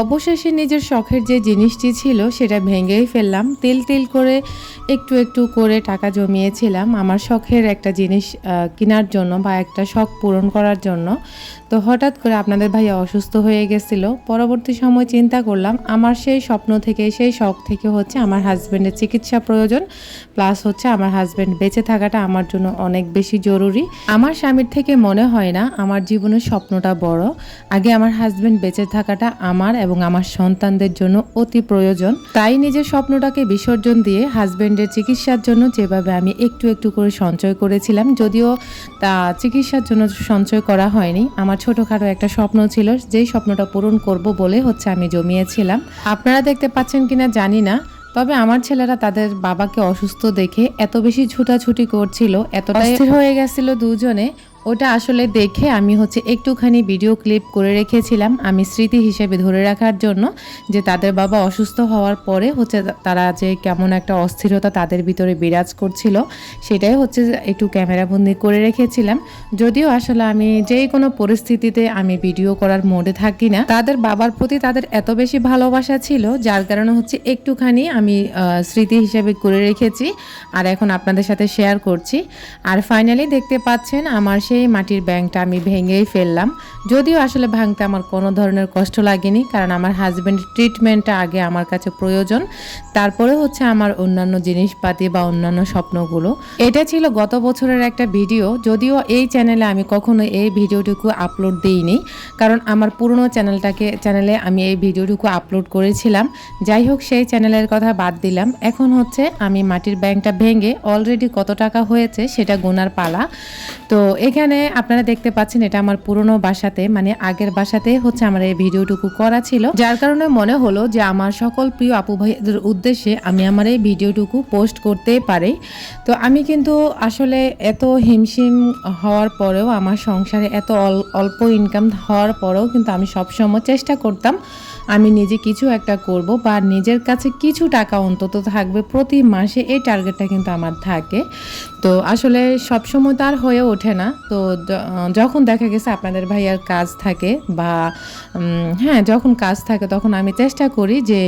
অবশেষে নিজের শখের যে জিনিসটি ছিল সেটা ভেঙেই ফেললাম। তিল তিল করে, একটু একটু করে টাকা জমিয়েছিলাম আমার শখের একটা জিনিস কেনার জন্য বা একটা শখ পূরণ করার জন্য। তো হঠাৎ করে আপনাদের ভাইয়া অসুস্থ হয়ে গেছিল। পরবর্তী সময় চিন্তা করলাম, আমার সেই স্বপ্ন থেকে, সেই শখ থেকে হচ্ছে আমার হাজব্যান্ডের চিকিৎসা প্রয়োজন প্লাস হচ্ছে আমার হাজব্যান্ড বেঁচে থাকাটা আমার জন্য অনেক বেশি জরুরি। আমার স্বামীর থেকে মনে হয় না, আমার জীবনের স্বপ্নটা বড়। আগে আমার হাজব্যান্ড বেঁচে থাকাটা আমার এবং আমার সন্তানদের জন্য অতি প্রয়োজন। তাই নিজের স্বপ্নটাকে বিসর্জন দিয়ে হাজব্যান্ডের চিকিৎসার জন্য যেভাবে আমি একটু একটু করে সঞ্চয় করেছিলাম যদিও তা চিকিৎসার জন্য সঞ্চয় করা হয়নি। আমার ছোটোখাটো একটা স্বপ্ন ছিল যেই স্বপ্নটা পূরণ করব বলে হচ্ছে আমি জমিয়েছিলাম। আপনারা দেখতে পাচ্ছেন কিনা জানি না তবে আমার ছেলেরা তাদের বাবাকে অসুস্থ দেখে এত বেশি ছুটাছুটি করছিল এতটাই হয়ে গেছিল দুজনে। ওটা আসলে দেখে আমি হচ্ছে একটুখানি ভিডিও ক্লিপ করে রেখেছিলাম, আমি স্মৃতি হিসেবে ধরে রাখার জন্য, যে তাদের বাবা অসুস্থ হওয়ার পরে হচ্ছে তারা যে কেমন একটা অস্থিরতা তাদের ভিতরে বিরাজ করছিল, সেটাই হচ্ছে একটু ক্যামেরাবন্দি করে রেখেছিলাম। যদিও আসলে আমি যে কোনো পরিস্থিতিতে আমি ভিডিও করার মোডে থাকি না, তাদের বাবার প্রতি তাদের এত বেশি ভালোবাসা ছিল, যার কারণে হচ্ছে একটুখানি আমি স্মৃতি হিসেবে করে রেখেছি, আর এখন আপনাদের সাথে শেয়ার করছি। আর ফাইনালি দেখতে পাচ্ছেন আমার সেই মাটির ব্যাংকটা আমি ভেঙেই ফেললাম। যদিও আসলে ভাঙতে আমার কোনো ধরনের কষ্ট লাগেনি, কারণ আমার হাজব্যান্ডের ট্রিটমেন্টটা আগে আমার কাছে প্রয়োজন। তারপরে হচ্ছে আমার অন্যান্য জিনিসপাতি বা অন্যান্য স্বপ্নগুলো। এটা ছিল গত বছরের একটা ভিডিও। যদিও এই চ্যানেলে আমি কখনো এই ভিডিওটুকু আপলোড দিইনি, কারণ আমার পুরনো চ্যানেলটাকে চ্যানেলে আমি এই ভিডিওটুকু আপলোড করেছিলাম। যাই হোক, সেই চ্যানেলের কথা বাদ দিলাম। এখন হচ্ছে আমি মাটির ব্যাংকটা ভেঙে অলরেডি কত টাকা হয়েছে সেটা গোনার পালা। তো এখানে আপনারা দেখতে পাচ্ছেন এটা আমার পুরনো বাসাতে মানে আগের বাসাতে হচ্ছে আমার এই ভিডিওটুকু করা ছিল। যার কারণে মনে হলো যে আমার সকল প্রিয় আপু ভাইদের উদ্দেশ্যে আমি আমার এই ভিডিওটুকু পোস্ট করতে পারি। তো আমি কিন্তু আসলে এত হিমশিম হওয়ার পরেও, আমার সংসারে এত অল- অল্প ইনকাম হওয়ার পরেও কিন্তু আমি সবসময় চেষ্টা করতাম, আমি নিজে কিছু একটা করব বা নিজের কাছে কিছু টাকা অন্তত থাকবে প্রতি মাসে, এই টার্গেটটা কিন্তু আমার থাকে। তো আসলে সবসময় তো আর হয়ে ওঠে না। তো যখন দেখা গেছে আপনাদের ভাইয়ার কাজ থাকে বা হ্যাঁ যখন কাজ থাকে তখন আমি চেষ্টা করি যে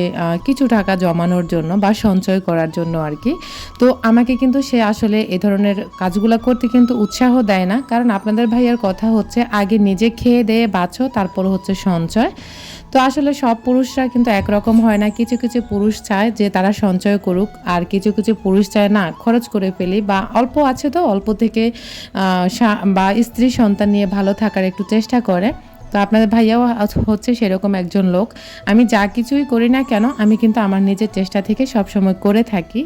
কিছু টাকা জমানোর জন্য বা সঞ্চয় করার জন্য আর কি। তো আমাকে কিন্তু সে আসলে এ ধরনের কাজগুলো করতে কিন্তু উৎসাহ দেয় না। কারণ আপনাদের ভাইয়ার কথা হচ্ছে, আগে নিজে খেয়ে দিয়ে বাঁচো, তারপর হচ্ছে সঞ্চয়। তো আসলে সব পুরুষরা কিন্তু একরকম হয় না। কিছু কিছু পুরুষ চায় যে তারা সঞ্চয় করুক, আর কিছু কিছু পুরুষ চায় না, খরচ করে ফেলি বা অল্প আছে তো, অল্প থেকে বা স্ত্রী সন্তান নিয়ে ভালো থাকার একটু চেষ্টা করে। তো আপনাদের ভাইয়াও হচ্ছে সেরকম একজন লোক। আমি যা কিছুই করি না কেন, আমি কিন্তু আমার নিজের চেষ্টা থেকে সবসময় করে থাকি।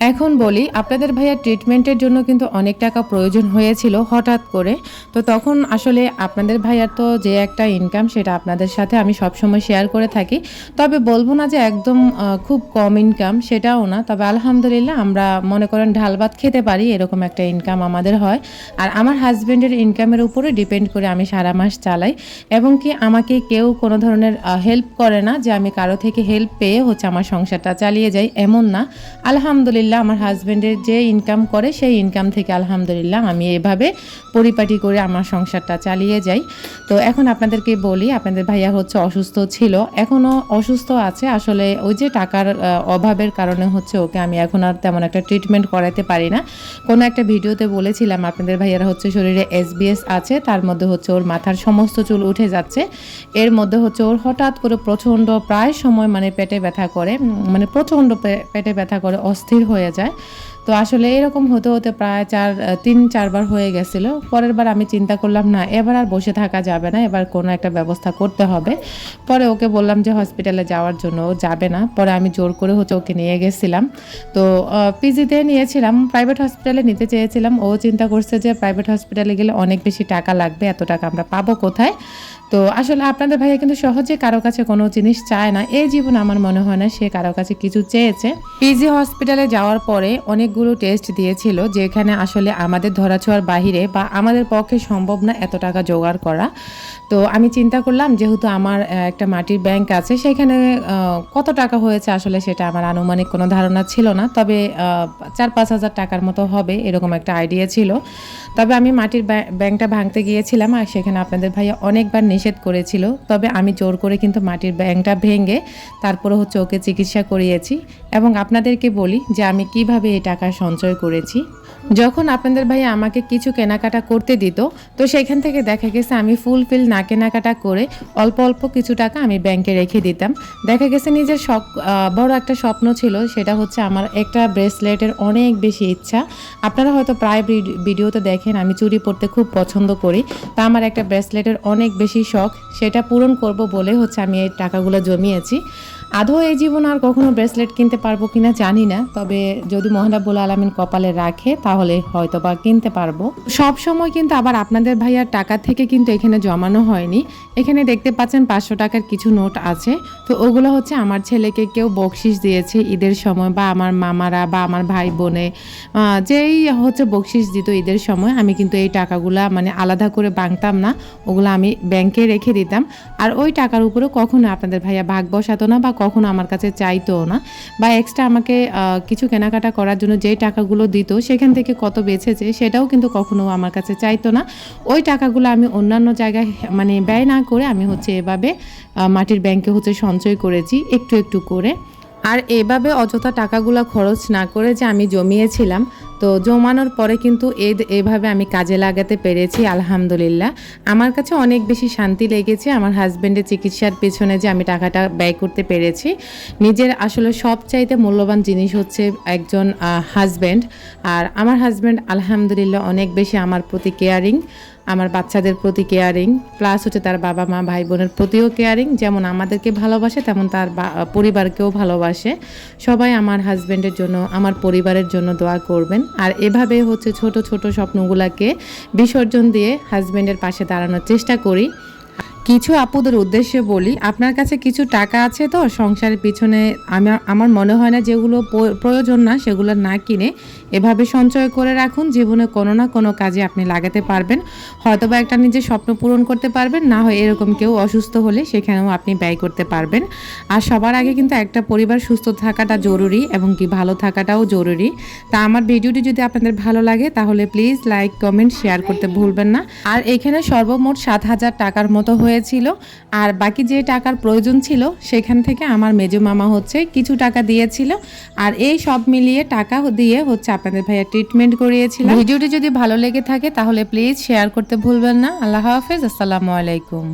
এখন বলি, আপনাদের ভাইয়ার ট্রিটমেন্টের জন্য কিন্তু অনেক টাকা প্রয়োজন হয়েছিল হঠাৎ করে। তো তখন আসলে আপনাদের ভাইয়ার তো যে একটা ইনকাম সেটা আপনাদের সাথে আমি সবসময় শেয়ার করে থাকি। তবে বলব না যে একদম খুব কম ইনকাম সেটাও না। তবে আলহামদুলিল্লাহ আমরা মনে করেন ঢাল ভাত খেতে পারি, এরকম একটা ইনকাম আমাদের হয়। আর আমার হাজব্যান্ডের ইনকামের উপরে ডিপেন্ড করে আমি সারা মাস চালাই। এবং কি আমাকে কেউ কোনো ধরনের হেল্প করে না যে আমি কারও থেকে হেল্প পেয়ে হচ্ছে আমার সংসারটা চালিয়ে যাই, এমন না। আলহামদুলিল্লাহ আমার হাজব্যান্ডের যে ইনকাম করে, সেই ইনকাম থেকে আলহামদুলিল্লাহ আমি এভাবে পরিপাটি করে আমার সংসারটা চালিয়ে যাই। তো এখন আপনাদেরকে বলি, আপনাদের ভাইয়া হচ্ছে অসুস্থ ছিল, এখনও অসুস্থ আছে। আসলে ওই যে টাকার অভাবের কারণে হচ্ছে ওকে আমি এখন আর তেমন একটা ট্রিটমেন্ট করাতে পারি না। কোনো একটা ভিডিওতে বলেছিলাম, আপনাদের ভাইয়ারা হচ্ছে শরীরে এসবিএস আছে, তার মধ্যে হচ্ছে ওর মাথার সমস্ত চুল উঠে যাচ্ছে। এর মধ্যে হচ্ছে ওর হঠাৎ করে প্রচণ্ড প্রায় সময় মানে পেটে ব্যথা করে মানে প্রচণ্ড পেটে ব্যথা করে, অস্থির হয়ে যায়। তো আসলে এরকম হতে হতে প্রায় চার তিন, চারবার হয়ে গেছিল। পরের বার আমি চিন্তা করলাম, না, এবার আর বসে থাকা যাবে না, এবার কোনো একটা ব্যবস্থা করতে হবে। পরে ওকে বললাম যে, হসপিটালে যাওয়ার জন্য ও যাবে না। পরে আমি জোর করে হচ্ছে ওকে নিয়ে গেছিলাম। তো পিজিতে নিয়েছিলাম প্রাইভেট হসপিটালে নিতে চেয়েছিলাম। ও চিন্তা করছে যে প্রাইভেট হসপিটালে গেলে অনেক বেশি টাকা লাগবে, এত টাকা আমরা পাবো কোথায়? তো আসলে আপনাদের ভাইয়া কিন্তু সহজে কারও কাছে কোনো জিনিস চায় না। এই জীবন আমার মনে হয় না সে কারও কাছে কিছু চেয়েছে। পিজি হসপিটালে যাওয়ার পরে অনেকগুলো টেস্ট দিয়েছিল যেখানে আসলে আমাদের ধরাছোঁয়ার বাহিরে বা আমাদের পক্ষে সম্ভব না এত টাকা জোগাড় করা। তো আমি চিন্তা করলাম যেহেতু আমার একটা মাটির ব্যাংক আছে, সেখানে কত টাকা হয়েছে আসলে সেটা আমার আনুমানিক কোনো ধারণা ছিল না। তবে চার পাঁচ হাজার টাকার মতো হবে এরকম একটা আইডিয়া ছিল। তবে আমি মাটির ব্যাং- ব্যাংকটা ভাঙতে গিয়েছিলাম আর সেখানে আপনাদের ভাইয়া অনেকবার নিষেধ করেছিল। তবে আমি জোর করে কিন্তু মাটির ব্যাংকটা ভেঙে তারপরে হচ্ছে ওকে চিকিৎসা করিয়েছি। এবং আপনাদেরকে বলি যে আমি কীভাবে এই টাকা সঞ্চয় করেছি। যখন আপনাদের ভাই আমাকে কিছু কেনাকাটা করতে দিত, তো সেখান থেকে দেখা গেছে আমি ফুলফিল না কেনাকাটা করে অল্প অল্প কিছু টাকা আমি ব্যাংকে রেখে দিতাম। দেখা গেছে নিজের শখ বড় একটা স্বপ্ন ছিল, সেটা হচ্ছে আমার একটা ব্রেসলেটের অনেক বেশি ইচ্ছা। আপনারা হয়তো প্রায় ভিড- ভিডিওতে দেখেন, আমি চুরি পরতে খুব পছন্দ করি। তা আমার একটা ব্রেসলেটের অনেক বেশি শখ, সেটা পূরণ করব বলে হচ্ছে আমি এই টাকাগুলো জমিয়েছি। আদৌ এই জীবন আর কখনো ব্রেসলেট কিনতে পারব কিনা জানি না, তবে যদি মহানাবুল আলমিন কপালে রাখে, তাহলে হয়তো বা কিনতে পারব। সব সময় কিন্তু আবার আপনাদের ভাইয়ার টাকা থেকে কিন্তু এখানে জমানো হয়নি। এখানে দেখতে পাচ্ছেন পাঁচশো টাকার কিছু নোট আছে। তো ওগুলো হচ্ছে আমার ছেলেকে কেউ বকশিস দিয়েছে ঈদের সময়, বা আমার মামারা, বা আমার ভাই বোনে যেই হচ্ছে বকশিস দিত ঈদের সময়, আমি কিন্তু এই টাকাগুলা মানে আলাদা করে বাংতাম না, ওগুলো আমি ব্যাংকে রেখে দিতাম। আর ওই টাকার উপরে কখনো আপনাদের ভাইয়া ভাগ বসাতো না, বা কখনো আমার কাছে চাইতো না। বা এক্সট্রা আমাকে কিছু কেনাকাটা করার জন্য যে টাকাগুলো দিত, সেখান থেকে কত বেঁচেছে সেটাও কিন্তু কখনো আমার কাছে চাইতো না। ওই টাকাগুলো আমি অন্যান্য জায়গায় মানে ব্যয় না করে আমি হচ্ছে এভাবে মাটির ব্যাংকে হচ্ছে সঞ্চয় করেছি, একটু একটু করে। আর এভাবে অযথা টাকাগুলো খরচ না করে যে আমি জমিয়েছিলাম, তো জমানোর পরে কিন্তু এই এভাবে আমি কাজে লাগাতে পেরেছি, আলহামদুলিল্লাহ। আমার কাছে অনেক বেশি শান্তি লেগেছে, আমার হাজব্যান্ডের চিকিৎসার পেছনে যে আমি টাকাটা ব্যয় করতে পেরেছি। নিজের আসলে সবচাইতে মূল্যবান জিনিস হচ্ছে একজন হাজব্যান্ড আর আমার হাজব্যান্ড আলহামদুলিল্লাহ অনেক বেশি আমার প্রতি কেয়ারিং আমার বাচ্চাদের প্রতি কেয়ারিং প্লাস হচ্ছে তার বাবা মা ভাই বোনের প্রতিও কেয়ারিং যেমন আমাদেরকে ভালোবাসে, তেমন তার পরিবারকেও ভালোবাসে। সবাই আমার হাজব্যান্ডের জন্য, আমার পরিবারের জন্য দোয়া করবেন। আর এভাবে হচ্ছে ছোট ছোট স্বপ্নগুলোকে বিসর্জন দিয়ে হাজব্যান্ডের পাশে দাঁড়ানোর চেষ্টা করি। কিছু আপুদের উদ্দেশ্যে বলি, আপনার কাছে কিছু টাকা আছে তো? সংসারের পিছনে আমার আমার মনে হয় না যেগুলো প্রয়োজন না, সেগুলো না কিনে এভাবে সঞ্চয় করে রাখুন। জীবনে কোনো না কোনো কাজে আপনি লাগাতে পারবেন। হয়তোবা একটা নিজের স্বপ্ন পূরণ করতে পারবেন, না হয় এরকম কেউ অসুস্থ হলে সেখানেও আপনি ব্যয় করতে পারবেন। আর সবার আগে কিন্তু একটা পরিবার সুস্থ থাকাটা জরুরি এবং কি ভালো থাকাটাও জরুরি। তা আমার ভিডিওটি যদি আপনাদের ভালো লাগে, তাহলে প্লিজ লাইক, কমেন্ট, শেয়ার করতে ভুলবেন না। আর এখানে সর্বমোট সাত হাজার টাকার মতো হয়েছিল। আর বাকি যে টাকার প্রয়োজন ছিল, সেখান থেকে আমার মেজো মামা হচ্ছে কিছু টাকা দিয়েছিল। আর এই সব মিলিয়ে টাকা দিয়ে হচ্ছে আপনাদের ভাইয়া ট্রিটমেন্ট করিয়েছিল ভিডিওটি যদি ভালো লেগে থাকে, তাহলে প্লিজ শেয়ার করতে ভুলবেন না। আল্লাহ হাফেজ, আসসালামু আলাইকুম।